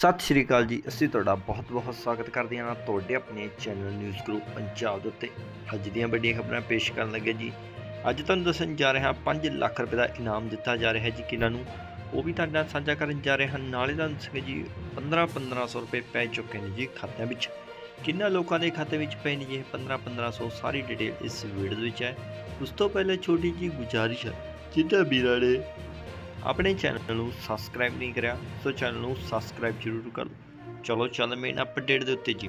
ਸਤਿ ਸ਼੍ਰੀ ਅਕਾਲ ਜੀ, ਅਸੀਂ ਤੁਹਾਡਾ ਬਹੁਤ-ਬਹੁਤ ਸਵਾਗਤ ਕਰਦੇ ਹਾਂ ਤੁਹਾਡੇ ਆਪਣੇ ਚੈਨਲ ਨਿਊਜ਼ ਗਰੁੱਪ ਪੰਜਾਬ ਦੇ ਉੱਤੇ। ਅੱਜ ਦੀਆਂ ਵੱਡੀਆਂ ਖਬਰਾਂ ਪੇਸ਼ ਕਰਨ ਲੱਗੇ ਜੀ। ਅੱਜ ਤੁਹਾਨੂੰ ਦੱਸਣ ਜਾ ਰਹੇ ਹਾਂ 5 ਲੱਖ ਰੁਪਏ ਦਾ ਇਨਾਮ ਦਿੱਤਾ ਜਾ ਰਿਹਾ ਹੈ ਜੀ ਕਿਹਨਾਂ ਨੂੰ ਉਹ ਵੀ ਤੁਹਾਡੇ ਨਾਲ ਸਾਂਝਾ ਕਰਨ ਜਾ ਰਹੇ ਹਨ। ਨਾਲੇ ਤੁਹਾਨੂੰ ਦੱਸਾਂਗੇ ਜੀ 15-1500 ਰੁਪਏ ਪੈ ਚੁੱਕੇ ਨੇ ਜੀ ਖਾਤਿਆਂ ਵਿੱਚ। ਕਿੰਨਾ ਲੋਕਾਂ ਦੇ ਖਾਤੇ ਵਿੱਚ ਪਏ ਨੇ ਜੀ 15-1500 ਸਾਰੀ ਡਿਟੇਲ ਇਸ ਵੀਡੀਓ ਦੇ ਵਿੱਚ ਹੈ। ਉਸ ਤੋਂ ਪਹਿਲੇ ਛੋਟੀ ਜੀ ਗੁਜ਼ਾਰਿਸ਼ ਹੈ। ਜਿੱਦਾਂ ਵੀਰਾਂ ਨੇ ਆਪਣੇ ਚੈਨਲ ਨੂੰ ਸਬਸਕ੍ਰਾਈਬ ਨਹੀਂ ਕਰਿਆ, ਸੋ ਚੈਨਲ ਨੂੰ ਸਬਸਕ੍ਰਾਈਬ ਜ਼ਰੂਰ ਕਰ ਲਓ। ਚਲੋ, ਚੱਲ ਮੇਨ ਅਪਡੇਟ ਦੇ ਉੱਤੇ ਜੀ।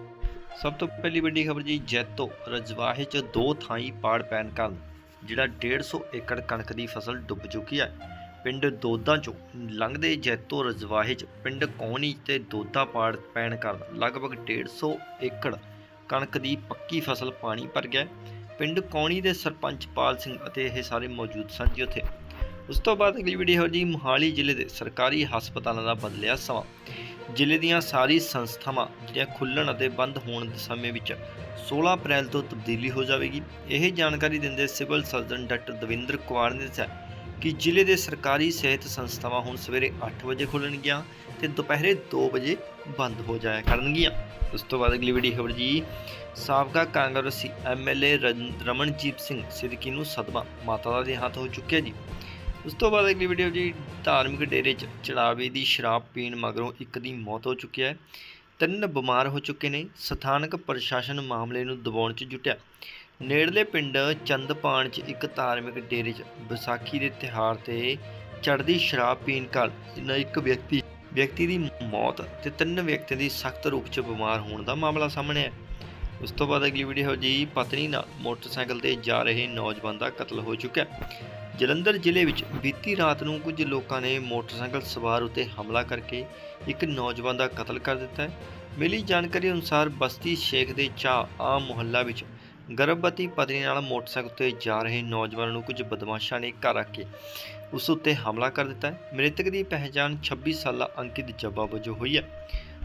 ਸਭ ਤੋਂ ਪਹਿਲੀ ਵੱਡੀ ਖਬਰ ਜੀ, ਜੈਤੋ ਰਜਵਾਹੇ 'ਚ ਦੋ ਥਾਈਂ ਪਾੜ ਪੈਣ ਕਾਰਨ, ਜਿਹੜਾ 150 ਏਕੜ ਕਣਕ ਦੀ ਫਸਲ ਡੁੱਬ ਚੁੱਕੀ ਹੈ ਪਿੰਡ ਦੋਦਾ 'ਚੋਂ ਲੰਘਦੇ ਜੈਤੋ ਰਜਵਾਹੇ 'ਚ ਪਿੰਡ ਕੌਣੀ ਤੇ ਦੋਦਾ ਪਾੜ ਪੈਣ ਕਾਰਨ ਲਗਭਗ 150 ਏਕੜ ਕਣਕ ਦੀ ਪੱਕੀ ਫਸਲ ਪਾਣੀ ਭਰ ਗਿਆ। ਪਿੰਡ ਕੌਣੀ ਦੇ ਸਰਪੰਚ ਪਾਲ ਸਿੰਘ ਅਤੇ ਇਹ ਸਾਰੇ ਮੌਜੂਦ ਸਨ ਜੀ ਉੱਥੇ। ਉਸ ਤੋਂ ਬਾਅਦ ਅਗਲੀ ਵੀਡੀਓ ਜੀ ਮੋਹਾਲੀ ਜ਼ਿਲ੍ਹੇ ਦੇ ਸਰਕਾਰੀ ਹਸਪਤਾਲਾਂ ਦਾ ਬਦਲਿਆ ਸਮਾਂ। ਜ਼ਿਲ੍ਹੇ ਦੀਆਂ ਸਾਰੀ ਸੰਸਥਾਵਾਂ ਜਿਹੜੀਆਂ ਖੁੱਲਣ ਅਤੇ ਬੰਦ ਹੋਣ ਦੇ ਸਮੇਂ ਵਿੱਚ 16 ਅਪ੍ਰੈਲ ਤੋਂ ਤਬਦੀਲੀ ਹੋ ਜਾਵੇਗੀ। ਇਹ ਜਾਣਕਾਰੀ ਦਿੰਦੇ civil surgeon doctor Davinder Kumar ਨੇ ਦੱਸਿਆ ਕਿ ਜ਼ਿਲ੍ਹੇ ਦੇ ਸਰਕਾਰੀ ਸਿਹਤ ਸੰਸਥਾਵਾਂ ਹੁਣ ਸਵੇਰੇ 8 ਵਜੇ ਖੁੱਲਣਗੀਆਂ ਤੇ ਦੁਪਹਿਰੇ 2 ਵਜੇ ਬੰਦ ਹੋ ਜਾਇਆ ਕਰਨਗੀਆਂ। ਉਸ ਤੋਂ ਬਾਅਦ ਅਗਲੀ ਵੀਡੀਓ ਖਬਰ ਜੀ ਸਾਬਕਾ ਕਾਂਗਰਸੀ ਐਮਐਲਏ ਰਮਨਜੀਤ ਸਿੰਘ ਸਿੱਧਕੀ ਨੂੰ ਸਦਮਾ ਮਾਤਾ ਦਾ ਦੇਹਾਂਤ ਹੋ ਚੁੱਕਿਆ ਜੀ। ਉਸ ਤੋਂ ਬਾਅਦ ਅਗਲੀ ਵੀਡੀਓ ਜੀ ਧਾਰਮਿਕ ਡੇਰੇ 'ਚ ਚੜਾਵੇ ਦੀ ਸ਼ਰਾਬ ਪੀਣ ਮਗਰੋਂ ਇੱਕ ਦੀ ਮੌਤ ਹੋ ਚੁੱਕੀ ਹੈ। ਤਿੰਨ ਬਿਮਾਰ ਹੋ ਚੁੱਕੇ ਨੇ। ਸਥਾਨਕ ਪ੍ਰਸ਼ਾਸਨ ਮਾਮਲੇ ਨੂੰ ਦਬਾਉਣ 'ਚ ਜੁਟਿਆ। ਨੇੜਲੇ ਪਿੰਡ ਚੰਦਪਾਣ 'ਚ ਇੱਕ ਧਾਰਮਿਕ ਡੇਰੇ 'ਚ ਵਿਸਾਖੀ ਦੇ ਤਿਹਾਰ ਤੇ ਚੜ੍ਹਦੀ ਸ਼ਰਾਬ ਪੀਣ ਕਾਰਨ ਇੱਕ ਵਿਅਕਤੀ ਵਿਅਕਤੀ ਦੀ ਮੌਤ ਤੇ ਤਿੰਨ ਵਿਅਕਤੀਆਂ ਦੀ ਸਖਤ ਰੂਪ 'ਚ ਬਿਮਾਰ ਹੋਣ ਦਾ ਮਾਮਲਾ ਸਾਹਮਣੇ ਆਇਆ। ਉਸ ਤੋਂ ਬਾਅਦ ਅਗਲੀ ਵੀਡੀਓ ਜੀ, ਪਤਨੀ ਨਾਲ ਮੋਟਰਸਾਈਕਲ ਤੇ ਜਾ ਰਹੇ ਨੌਜਵਾਨ ਦਾ ਕਤਲ ਹੋ ਚੁੱਕਿਆ ਜਲੰਧਰ ਜ਼ਿਲ੍ਹੇ ਵਿੱਚ ਬੀਤੀ ਰਾਤ ਨੂੰ ਕੁਝ ਲੋਕਾਂ ਨੇ ਮੋਟਰਸਾਈਕਲ ਸਵਾਰ ਉਤੇ ਹਮਲਾ ਕਰਕੇ ਇੱਕ ਨੌਜਵਾਨ ਦਾ ਕਤਲ ਕਰ ਦਿੱਤਾ ਹੈ। ਮਿਲੀ ਜਾਣਕਾਰੀ ਅਨੁਸਾਰ ਬਸਤੀ ਸ਼ੇਖ ਦੇ ਚਾਹ ਆਮ ਮੁਹੱਲਾ ਵਿੱਚ ਗਰਭਵਤੀ ਪਤਨੀ ਨਾਲ ਮੋਟਰਸਾਈਕਲ ਤੇ ਜਾ ਰਹੇ ਨੌਜਵਾਨ ਨੂੰ ਕੁਝ ਬਦਮਾਸ਼ਾਂ ਨੇ ਘਰ ਆ ਕੇ ਉਸ ਉੱਤੇ ਹਮਲਾ ਕਰ ਦਿੱਤਾ ਹੈ। ਮ੍ਰਿਤਕ ਦੀ ਪਹਿਚਾਣ 26 ਸਾਲਾ ਅੰਕਿਤ ਜੱਬਾ ਵਜੋਂ ਹੋਈ ਹੈ।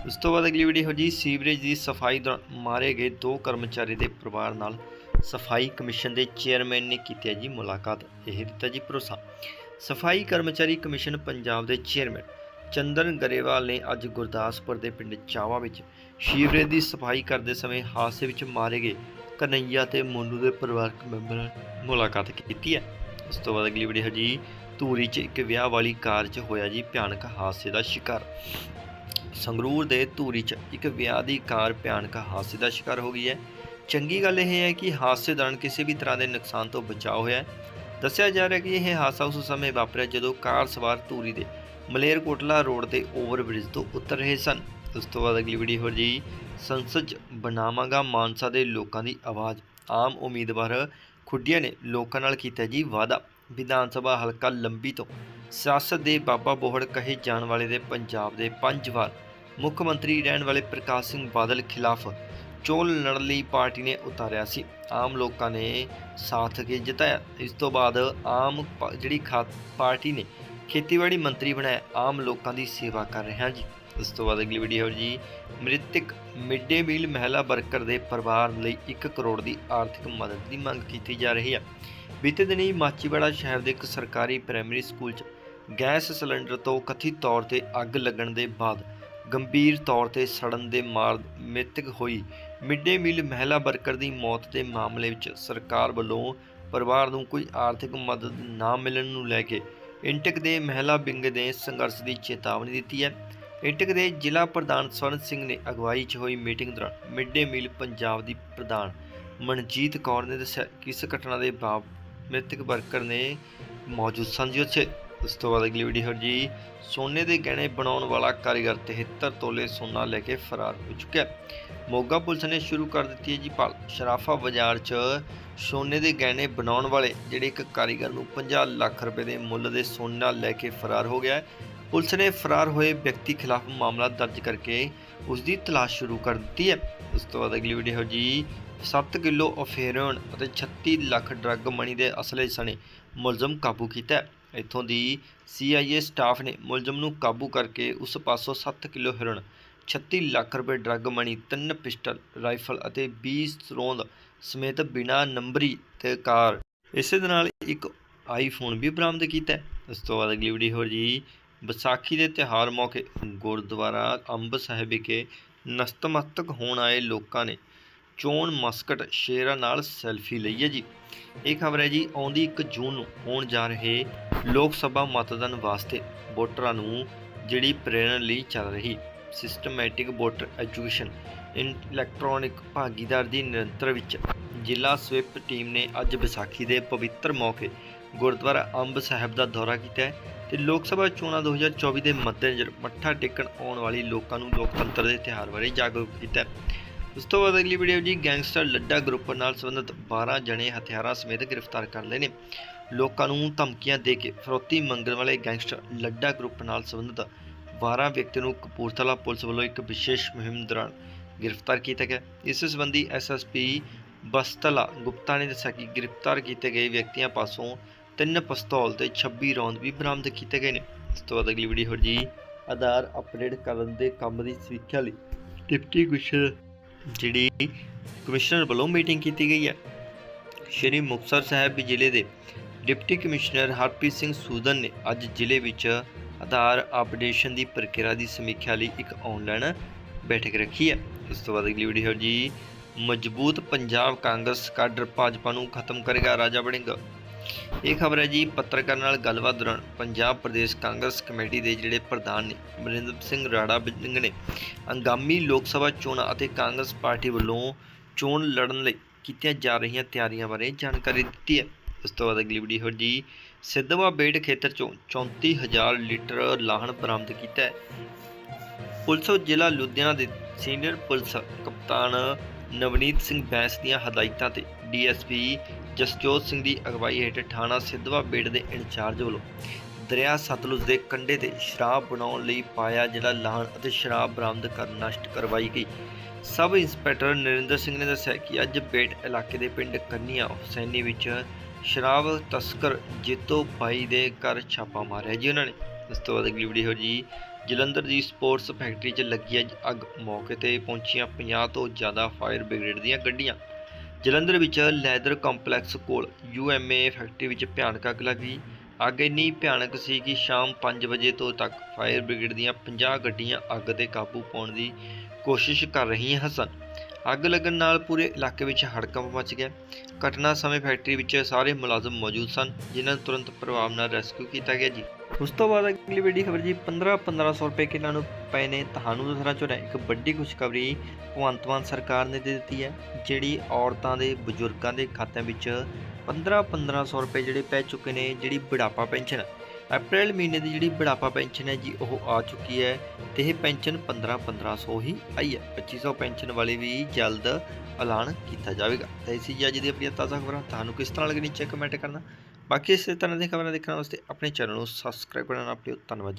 ਉਸ ਤੋਂ ਬਾਅਦ ਅਗਲੀ ਵੀਡੀਓ ਜੀ ਸੀਵਰੇਜ ਦੀ ਸਫ਼ਾਈ ਦੌਰਾਨ ਮਾਰੇ ਗਏ ਦੋ ਕਰਮਚਾਰੀ ਦੇ ਪਰਿਵਾਰ ਨਾਲ ਸਫ਼ਾਈ ਕਮਿਸ਼ਨ ਦੇ ਚੇਅਰਮੈਨ ਨੇ ਕੀਤੀ ਹੈ ਜੀ ਮੁਲਾਕਾਤ। ਇਹ ਦਿੱਤਾ ਜੀ ਭਰੋਸਾ। ਸਫ਼ਾਈ ਕਰਮਚਾਰੀ ਕਮਿਸ਼ਨ ਪੰਜਾਬ ਦੇ ਚੇਅਰਮੈਨ ਚੰਦਨ ਗਰੇਵਾਲ ਨੇ ਅੱਜ ਗੁਰਦਾਸਪੁਰ ਦੇ ਪਿੰਡ ਚਾਵਾ ਵਿੱਚ ਸੀਵਰੇਜ ਦੀ ਸਫ਼ਾਈ ਕਰਦੇ ਸਮੇਂ ਹਾਦਸੇ ਵਿੱਚ ਮਾਰੇ ਗਏ ਕਨਈਆ ਤੇ ਮੋਨੂ ਦੇ ਪਰਿਵਾਰਕ ਮੈਂਬਰਾਂ ਨਾਲ ਮੁਲਾਕਾਤ ਕੀਤੀ ਹੈ। ਉਸ ਤੋਂ ਬਾਅਦ ਅਗਲੀ ਵੀਡੀਓ ਜੀ ਧੂਰੀ 'ਚ ਇੱਕ ਵਿਆਹ ਵਾਲੀ ਕਾਰ 'ਚ ਹੋਇਆ ਜੀ ਭਿਆਨਕ ਹਾਦਸੇ ਦਾ ਸ਼ਿਕਾਰ। ਸੰਗਰੂਰ ਦੇ ਧੂਰੀ 'ਚ ਇੱਕ ਵਿਆਹ ਦੀ ਕਾਰ ਭਿਆਨਕ ਹਾਦਸੇ ਦਾ ਸ਼ਿਕਾਰ ਹੋ ਗਈ ਹੈ। ਚੰਗੀ ਗੱਲ ਇਹ ਹੈ ਕਿ ਹਾਦਸੇ ਦੌਰਾਨ ਕਿਸੇ ਵੀ ਤਰ੍ਹਾਂ ਦੇ ਨੁਕਸਾਨ ਤੋਂ ਬਚਾਅ ਹੋਇਆ ਦੱਸਿਆ ਜਾ ਰਿਹਾ ਕਿ ਇਹ ਹਾਦਸਾ ਉਸ ਸਮੇਂ ਵਾਪਰਿਆ ਜਦੋਂ ਕਾਰ ਸਵਾਰ ਧੂਰੀ ਦੇ ਮਲੇਰਕੋਟਲਾ ਰੋਡ ਤੇ ਓਵਰਬ੍ਰਿਜ ਤੋਂ ਉਤਰ ਰਹੇ ਸਨ। ਉਸ ਤੋਂ ਬਾਅਦ ਅਗਲੀ ਵੀਡੀਓ ਹੋ ਜੀ। ਸੰਸਦ 'ਚ ਬਣਾਵਾਂਗਾ ਮਾਨਸਾ ਦੇ ਲੋਕਾਂ ਦੀ ਆਵਾਜ਼। ਆਮ ਉਮੀਦਵਾਰ ਖੁੱਡੀਆਂ ਨੇ ਲੋਕਾਂ ਨਾਲ ਕੀਤਾ ਜੀ ਵਾਅਦਾ। ਵਿਧਾਨ ਸਭਾ ਹਲਕਾ ਲੰਬੀ ਤੋਂ ਸਿਆਸਤ ਦੇ ਬਾਬਾ ਬੋਹੜ ਕਹੇ ਜਾਣ ਵਾਲੇ ਦੇ ਪੰਜਾਬ ਦੇ ਪੰਜ ਵਾਰ ਮੁੱਖ ਮੰਤਰੀ ਰਹਿਣ ਵਾਲੇ ਪ੍ਰਕਾਸ਼ ਸਿੰਘ ਬਾਦਲ ਖਿਲਾਫ ਚੋਣ ਲੜਨ ਲਈ ਪਾਰਟੀ ਨੇ ਉਤਾਰਿਆ ਸੀ। ਆਮ ਲੋਕਾਂ ਨੇ ਸਾਥ ਕੇ ਜਿਤਾਇਆ। ਇਸ ਤੋਂ ਬਾਅਦ ਆਮ ਜਿਹੜੀ ਖਾ- ਪਾਰਟੀ ਨੇ ਖੇਤੀਬਾੜੀ ਮੰਤਰੀ ਬਣਾਇਆ ਆਮ ਲੋਕਾਂ ਦੀ ਸੇਵਾ ਕਰ ਰਿਹਾ ਜੀ। ਉਸ ਤੋਂ ਬਾਅਦ ਅਗਲੀ ਵੀਡੀਓ ਜੀ, ਮ੍ਰਿਤਕ ਮਿਡ ਡੇ ਮੀਲ ਮਹਿਲਾ ਵਰਕਰ ਦੇ ਪਰਿਵਾਰ ਲਈ 1 ਕਰੋੜ ਦੀ ਆਰਥਿਕ ਮਦਦ ਦੀ ਮੰਗ ਕੀਤੀ ਜਾ ਰਹੀ ਹੈ ਬੀਤੇ ਦਿਨੀ ਮਾਚੀਵਾੜਾ ਸ਼ਹਿਰ ਦੇ ਇੱਕ ਸਰਕਾਰੀ ਪ੍ਰਾਇਮਰੀ ਸਕੂਲ 'ਚ ਗੈਸ ਸਿਲੰਡਰ ਤੋਂ ਕਥਿਤ ਤੌਰ ਤੇ ਅੱਗ ਲੱਗਣ ਦੇ ਬਾਅਦ ਗੰਭੀਰ ਤੌਰ ਤੇ ਸੜਨ ਦੇ ਮਾਰ ਮ੍ਰਿਤਕ ਹੋਈ। ਮਿਡ ਡੇ ਮੀਲ ਮਹਿਲਾ ਵਰਕਰ ਦੀ ਮੌਤ ਦੇ ਮਾਮਲੇ ਵਿੱਚ ਸਰਕਾਰ ਵੱਲੋਂ ਪਰਿਵਾਰ ਨੂੰ ਕੋਈ ਆਰਥਿਕ ਮਦਦ ਨਾ ਮਿਲਣ ਨੂੰ ਲੈ ਕੇ ਇੰਟਕ ਦੇ ਮਹਿਲਾ ਵਿੰਗ ਨੇ ਸੰਘਰਸ਼ ਦੀ ਚੇਤਾਵਨੀ ਦਿੱਤੀ ਹੈ। ਇੰਟਕ ਦੇ ਜ਼ਿਲ੍ਹਾ ਪ੍ਰਧਾਨ ਸਵਰਨ ਸਿੰਘ ਨੇ ਅਗਵਾਈ 'ਚ ਹੋਈ ਮੀਟਿੰਗ ਦੌਰਾਨ ਮਿਡ ਡੇ ਮੀਲ ਪੰਜਾਬ ਦੀ ਪ੍ਰਧਾਨ ਮਨਜੀਤ ਕੌਰ ਨੇ ਦੱਸਿਆ ਕਿ ਇਸ ਘਟਨਾ ਦੇ ਬਾਅਦ ਮ੍ਰਿਤਕ ਵਰਕਰ ਨੇ ਮੌਜੂਦ ਸਨ ਜੀ ਉਸ ਤੋਂ ਬਾਅਦ ਅਗਲੀ ਵੀਡੀਓ ਜੀ ਸੋਨੇ ਦੇ ਗਹਿਣੇ ਬਣਾਉਣ ਵਾਲਾ ਕਾਰੀਗਰ 73 ਤੋਲੇ ਸੋਨਾ ਲੈ ਕੇ ਫਰਾਰ ਹੋ ਚੁੱਕਿਆ ਹੈ। ਮੋਗਾ ਪੁਲਿਸ ਨੇ ਸ਼ੁਰੂ ਕਰ ਦਿੱਤੀ ਹੈ ਜੀ ਭਾਲ ਸ਼ਰਾਫਾ ਬਾਜ਼ਾਰ 'ਚ ਸੋਨੇ ਦੇ ਗਹਿਣੇ ਬਣਾਉਣ ਵਾਲੇ, ਜਿਹੜੇ ਇੱਕ ਕਾਰੀਗਰ ਨੂੰ 50 ਲੱਖ ਰੁਪਏ ਦੇ ਮੁੱਲ ਦੇ ਸੋਨਾ ਲੈ ਕੇ ਫਰਾਰ ਹੋ ਗਿਆ ਪੁਲਿਸ ਨੇ ਫਰਾਰ ਹੋਏ ਵਿਅਕਤੀ ਖਿਲਾਫ ਮਾਮਲਾ ਦਰਜ ਕਰਕੇ ਉਸ ਦੀ ਤਲਾਸ਼ ਸ਼ੁਰੂ ਕਰ ਦਿੱਤੀ ਹੈ ਉਸ ਤੋਂ ਬਾਅਦ ਅਗਲੀ ਵੀਡੀਓ ਜੀ 7 ਕਿਲੋ ਅਫੇਰਨ ਅਤੇ 36 ਲੱਖ ਡਰੱਗ ਮਨੀ ਦੇ ਅਸਲੇ ਸਣੇ ਮੁਲਜ਼ਮ ਕਾਬੂ ਕੀਤਾ ਹੈ। ਇੱਥੋਂ ਦੀ CIA ਸਟਾਫ ਨੇ ਮੁਲਜ਼ਮ ਨੂੰ ਕਾਬੂ ਕਰਕੇ ਉਸ ਪਾਸੋਂ 7 ਕਿਲੋ ਹੈਰੋਇਨ 36 ਲੱਖ ਰੁਪਏ ਡਰੱਗ ਮਣੀ ਤਿੰਨ ਪਿਸਟਲ ਰਾਈਫਲ ਅਤੇ 20 ਸਰੋਂਦ ਸਮੇਤ ਬਿਨਾ ਨੰਬਰੀ ਤੇ ਕਾਰ। ਇਸੇ ਦੇ ਨਾਲ ਇੱਕ ਆਈਫੋਨ ਵੀ ਬਰਾਮਦ ਕੀਤਾ ਇਸ ਤੋਂ ਬਾਅਦ ਅਗਲੀ ਵੀਡੀਓ ਜੀ, ਵਿਸਾਖੀ ਦੇ ਤਿਉਹਾਰ ਮੌਕੇ ਗੁਰਦੁਆਰਾ ਅੰਬ ਸਾਹਿਬ ਵਿਖੇ ਨਸਤਮਸਤਕ ਹੋਣ ਆਏ ਲੋਕਾਂ ਨੇ ਚੋਣ ਮਸਕਟ ਸ਼ੇਰਾਂ ਨਾਲ ਸੈਲਫੀ ਲਈ ਹੈ ਜੀ। ਇਹ ਖਬਰ ਹੈ ਜੀ, ਆਉਂਦੀ 1 ਜੂਨ ਨੂੰ ਹੋਣ ਜਾ ਰਹੇ ਲੋਕ ਸਭਾ ਮਤਦਾਨ ਵਾਸਤੇ ਵੋਟਰਾਂ ਨੂੰ ਜਿਹੜੀ ਪ੍ਰੇਰਣਾ ਲਈ ਚੱਲ ਰਹੀ ਸਿਸਟਮੈਟਿਕ ਵੋਟਰ ਐਜੂਕੇਸ਼ਨ ਇਲੈਕਟ੍ਰੋਨਿਕ ਭਾਗੀਦਾਰ ਦੀ ਨਿਰੰਤਰ ਵਿੱਚ ਜ਼ਿਲ੍ਹਾ ਸਵਿਪ ਟੀਮ ਨੇ ਅੱਜ ਵਿਸਾਖੀ ਦੇ ਪਵਿੱਤਰ ਮੌਕੇ ਗੁਰਦੁਆਰਾ ਅੰਬ ਸਾਹਿਬ ਦਾ ਦੌਰਾ ਕੀਤਾ ਹੈ ਤੇ ਲੋਕ ਸਭਾ ਚੋਣਾਂ 2024 ਦੇ ਮੱਦੇਨਜ਼ਰ ਮੱਥਾ ਟੇਕਣ ਆਉਣ ਵਾਲੀ ਲੋਕਾਂ ਨੂੰ ਲੋਕਤੰਤਰ ਦੇ ਤਿਉਹਾਰ ਬਾਰੇ ਜਾਗਰੂਕ ਕੀਤਾ ਉਸ ਤੋਂ ਬਾਅਦ ਅਗਲੀ ਵੀਡੀਓ ਜੀ, ਗੈਂਗਸਟਰ ਲੱਡਾ ਗਰੁੱਪ ਨਾਲ ਸੰਬੰਧਿਤ 12 ਜਣੇ ਹਥਿਆਰਾਂ ਸਮੇਤ ਗ੍ਰਿਫਤਾਰ ਕਰ ਲਏ ਨੇ। ਲੋਕਾਂ ਨੂੰ ਧਮਕੀਆਂ ਦੇ ਕੇ ਫਰੋਤੀ ਮੰਗਣ ਵਾਲੇ ਗੈਂਗਸਟਰ ਲੱਡਾ ਗਰੁੱਪ ਨਾਲ ਸੰਬੰਧਿਤ 12 ਵਿਅਕਤੀਆਂ ਨੂੰ ਕਪੂਰਥਲਾ ਪੁਲਿਸ ਵੱਲੋਂ ਇੱਕ ਵਿਸ਼ੇਸ਼ ਮੁਹਿੰਮ ਦੌਰਾਨ ਗ੍ਰਿਫਤਾਰ ਕੀਤਾ ਗਿਆ। ਇਸ ਸੰਬੰਧੀ ਐਸਐਸਪੀ ਬਸਤਲਾ ਗੁਪਤਾ ਨੇ ਦੱਸਿਆ ਕਿ ਗ੍ਰਿਫਤਾਰ ਕੀਤੇ ਗਏ ਵਿਅਕਤੀਆਂ ਪਾਸੋਂ ਤਿੰਨ ਪਿਸਤੌਲ ਤੇ 26 ਰੌਂਦ ਵੀ ਬਰਾਮਦ ਕੀਤੇ ਗਏ ਨੇ। ਇਸ ਤੋਂ ਬਾਅਦ ਅਗਲੀ ਵੀਡੀਓ ਜੀ ਆਧਾਰ ਅਪਡੇਟ ਕਰਨ ਦੇ ਕੰਮ ਦੀ ਸਮੀਖਿਆ ਲਈ। ਡਿਪਟੀ ਕਮਿਸ਼ਨਰ ਜਿਹੜੀ ਕਮਿਸ਼ਨਰ ਵੱਲੋਂ ਮੀਟਿੰਗ ਕੀਤੀ ਗਈ ਹੈ। ਸ਼੍ਰੀ ਮੁਕਤਸਰ ਸਾਹਿਬ ਜ਼ਿਲ੍ਹੇ ਦੇ ਡਿਪਟੀ ਕਮਿਸ਼ਨਰ ਹਰਪ੍ਰੀਤ ਸਿੰਘ ਸੂਦਨ ਨੇ ਅੱਜ ਜ਼ਿਲ੍ਹੇ ਵਿੱਚ ਆਧਾਰ ਅਪਡੇਸ਼ਨ ਦੀ ਪ੍ਰਕਿਰਿਆ ਦੀ ਸਮੀਖਿਆ ਲਈ ਇੱਕ ਆਨਲਾਈਨ ਬੈਠਕ ਰੱਖੀ ਹੈ। ਇਸ ਤੋਂ ਬਾਅਦ ਅਗਲੀ ਵੀਡੀਓ ਜੀ, ਮਜ਼ਬੂਤ ਪੰਜਾਬ ਕਾਂਗਰਸ ਕਾਡਰ ਭਾਜਪਾ ਨੂੰ ਖਤਮ ਕਰੇਗਾ ਰਾਜਾ ਵੜਿੰਗ। ਇਹ ਖਬਰ ਹੈ ਜੀ, ਪੱਤਰਕਾਰ ਨਾਲ ਗੱਲਬਾਤ ਦੌਰਾਨ ਪੰਜਾਬ ਪ੍ਰਦੇਸ਼ ਕਾਂਗਰਸ ਕਮੇਟੀ ਦੇ ਜਿਹੜੇ ਪ੍ਰਧਾਨ ਨੇ, ਅਮਰਿੰਦਰ ਸਿੰਘ ਰਾੜਾ ਬਿੰਗ ਨੇ ਅੰਗਾਮੀ ਲੋਕ ਸਭਾ ਚੋਣਾਂ ਅਤੇ ਕਾਂਗਰਸ ਪਾਰਟੀ ਵੱਲੋਂ ਚੋਣ ਲੜਨ ਲਈ ਕੀਤੀਆਂ ਜਾ ਰਹੀਆਂ ਤਿਆਰੀਆਂ ਬਾਰੇ ਜਾਣਕਾਰੀ ਦਿੱਤੀ ਹੈ। ਉਸ ਤੋਂ ਬਾਅਦ ਅਗਲੀ ਵੀਡੀਓ ਜੀ, ਸਿੱਧਵਾ ਬੇਟ ਖੇਤਰ ਚੋਂ 34000 ਲੀਟਰ ਲਾਹਣ ਬਰਾਮਦ ਕੀਤਾ ਹੈ। ਪੁਲਿਸ ਜ਼ਿਲ੍ਹਾ ਲੁਧਿਆਣਾ ਦੇ ਸੀਨੀਅਰ ਪੁਲਿਸ ਕਪਤਾਨ ਨਵਨੀਤ ਸਿੰਘ ਬੈਂਸ ਦੀਆਂ ਹਦਾਇਤਾਂ ਤੇ ਡੀਐਸਪੀ ਜਸਜੋਤ ਸਿੰਘ ਦੀ ਅਗਵਾਈ ਹੇਠ ਥਾਣਾ ਸਿੱਧਵਾ ਬੇਟ ਦੇ ਇੰਚਾਰਜ ਵੱਲੋਂ ਦਰਿਆ ਸਤਲੁਜ ਦੇ ਕੰਢੇ ਤੇ ਸ਼ਰਾਬ ਬਣਾਉਣ ਲਈ ਪਾਇਆ ਜਿਹੜਾ ਲਾਹਣ ਅਤੇ ਸ਼ਰਾਬ ਬਰਾਮਦ ਕਰ ਨਸ਼ਟ ਕਰਵਾਈ ਗਈ। ਸਬ ਇੰਸਪੈਕਟਰ ਨਰਿੰਦਰ ਸਿੰਘ ਨੇ ਦੱਸਿਆ ਕਿ ਅੱਜ ਬੇਟ ਇਲਾਕੇ ਦੇ ਪਿੰਡ ਕੰਨੀਆ ਹੁਸੈਨੀ ਵਿੱਚ ਸ਼ਰਾਬ ਤਸਕਰ ਜੇਤੋ ਬਾਈ ਦੇ ਘਰ ਛਾਪਾ ਮਾਰਿਆ ਜੀ ਉਹਨਾਂ ਨੇ। ਇਸ ਤੋਂ ਬਾਅਦ ਅਗਲੀ ਵੀਡੀਓ ਜੀ, ਜਲੰਧਰ ਦੀ ਸਪੋਰਟਸ ਫੈਕਟਰੀ 'ਚ ਲੱਗੀ ਅੱਗ। ਮੌਕੇ ਤੇ ਪਹੁੰਚੀਆਂ 50 ਤੋਂ ਜ਼ਿਆਦਾ ਫਾਇਰ ਬ੍ਰਿਗੇਡ ਦੀਆਂ ਗੱਡੀਆਂ। ਜਲੰਧਰ ਵਿੱਚ ਲੈਦਰ ਕੰਪਲੈਕਸ ਕੋਲ ਯੂਐਮਏ ਫੈਕਟਰੀ ਵਿੱਚ ਭਿਆਨਕ ਅੱਗ ਲੱਗੀ ਅੱਗ ਇੰਨੀ ਭਿਆਨਕ ਸੀ ਕਿ ਸ਼ਾਮ 5 ਵਜੇ ਤੋਂ ਤੱਕ ਫਾਇਰ ਬ੍ਰਿਗੇਡ ਦੀਆਂ 50 ਗੱਡੀਆਂ ਅੱਗ ਤੇ ਕਾਬੂ ਪਾਉਣ ਦੀ ਕੋਸ਼ਿਸ਼ ਕਰ ਰਹੀਆਂ ਸਨ। ਅੱਗ ਲੱਗਣ ਨਾਲ ਪੂਰੇ ਇਲਾਕੇ ਵਿੱਚ ਹੜਕੰਪ ਮਚ ਗਿਆ। ਘਟਨਾ ਸਮੇਂ ਫੈਕਟਰੀ ਵਿੱਚ ਸਾਰੇ ਮੁਲਾਜ਼ਮ ਮੌਜੂਦ ਸਨ, ਜਿਨ੍ਹਾਂ ਨੂੰ ਤੁਰੰਤ ਪ੍ਰਭਾਵ ਨਾਲ ਰੈਸਕਿਊ ਕੀਤਾ ਗਿਆ ਜੀ। ਉਸ ਤੋਂ ਬਾਅਦ ਅਗਲੀ ਵੱਡੀ ਖਬਰ ਜੀ 15 1500 ਰੁਪਏ ਕਿਨਾਂ ਨੂੰ ਪਏ ਨੇ ਤੁਹਾਨੂੰ ਦਸਣਾ ਚਾਹੁੰਦਾ ਇੱਕ ਵੱਡੀ ਖੁਸ਼ਖਬਰੀ ਭਗਵੰਤ ਮਾਨ ਸਰਕਾਰ ਨੇ ਦੇ ਦਿੱਤੀ ਹੈ, ਜਿਹੜੀ ਔਰਤਾਂ ਦੇ ਬਜ਼ੁਰਗਾਂ ਦੇ ਖਾਤਿਆਂ ਵਿੱਚ 15 1500 ਰੁਪਏ ਜਿਹੜੇ ਪੈ ਚੁੱਕੇ ਨੇ, ਜਿਹੜੀ ਬੁਢਾਪਾ ਪੈਨਸ਼ਨ। ਅਪ੍ਰੈਲ ਮਹੀਨੇ ਦੀ ਜਿਹੜੀ ਬੁਢਾਪਾ ਪੈਨਸ਼ਨ ਹੈ ਜੀ, ਉਹ ਆ ਚੁੱਕੀ ਹੈ ਤੇ ਇਹ ਪੈਨਸ਼ਨ 15 1500 ਹੀ ਆਈ ਹੈ। 2500 ਪੈਨਸ਼ਨ ਵਾਲੀ ਵੀ ਜਲਦ ਐਲਾਨ ਕੀਤਾ ਜਾਵੇਗਾ। ਤਾਂ ਇਸੀ ਜੀ ਅੱਜ ਦੀ ਆਪਣੀ ਤਾਜ਼ਾ ਖਬਰਾਂ। ਤੁਹਾਨੂੰ ਕਿਸ ਤਰ੍ਹਾਂ ਲੱਗਣੀ ਚੈੱਕ ਕਮੈਂਟ ਕਰਨਾ। ਬਾਕੀ ਇਸੇ ਤਰ੍ਹਾਂ ਦੀਆਂ ਖਬਰਾਂ ਦੇਖਣ ਵਾਸਤੇ ਆਪਣੇ ਚੈਨਲ ਨੂੰ ਸਬਸਕ੍ਰਾਈਬ ਕਰਨਾ ਨਾ ਭੁੱਲਿਓ। ਧੰਨਵਾਦ